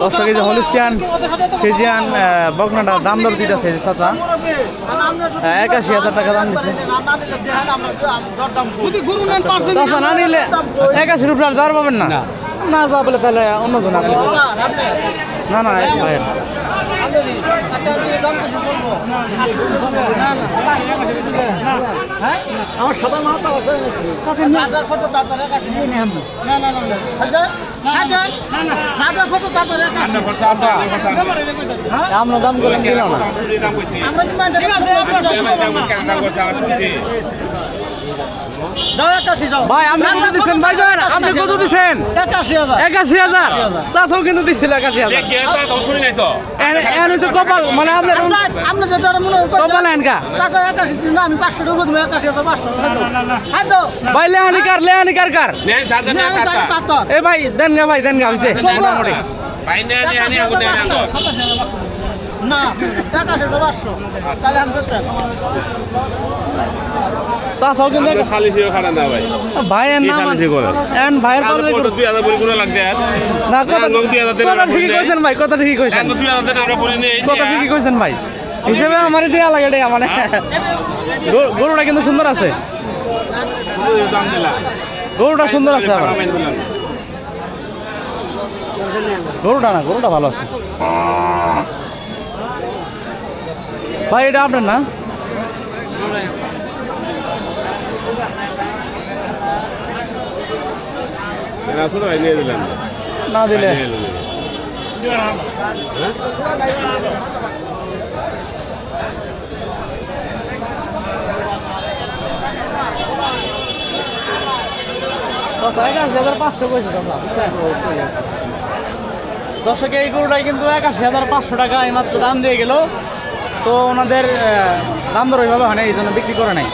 দর্শক এই যে হলিস্টিয়ান ফিজিয়ান বকনাটা দাম দর দিতেছে চাচা একাশি হাজার টাকা দাম দিচ্ছে চাচা না নিলে একাশি রুপি আর যাওয়ার পাবেন না না যা বলে তাহলে অন্যজন আছে না না ভাইয়ের। আমার সাদা মাথা আছে হাজার কত তাড়াতাড়ি কাছে নিয়ে নেই আমরা হাজার হাজার তাড়াতাড়ি কাছে আমরা দাম করে দিলাম আমরা মানে ভাই আপনি কত দিচ্ছেন ভাই জান আপনি কত দিচ্ছেন একাশি হাজার চাচাও কিন্তু দিচ্ছিল একাশি হাজার এন হচ্ছে কপাল মানে আপনার আপনি যেটা মনে কপাল এনকা চাষা একাশি দিন না আমি পাঁচশো টাকা দেবো একাশি হাজার পাঁচশো হ্যাঁ ভাই লেহানি কার লেহানি কার এ ভাই দেন গা ভাই দেন গা হইছে মোটামুটি না একাশি হাজার পাঁচশো তাহলে আমি বেশি চাচাও কিন্তু ভাইয়ের নাম এন ভাইয়ের পালে না কথা কথা ঠিকই কইছেন ভাই কথা ঠিকই কইছেন। কথা ঠিকই কইছেন ভাই। হিসেবে আমারই দেয়া লাগে মানে গরু- গরুটা কিন্তু সুন্দর আছে। গরুটা সুন্দর আছে গরুটা না গরুটা ভালো আছে। ভাই এটা আপনার না? না দিলে। দর্শক এই গরুটাই কিন্তু একাশি হাজার পাঁচশো টাকা এই মাত্র দাম দিয়ে গেল। তো ওনাদের দাম দর ওইভাবে হয় না এই জন্য বিক্রি করে নাই।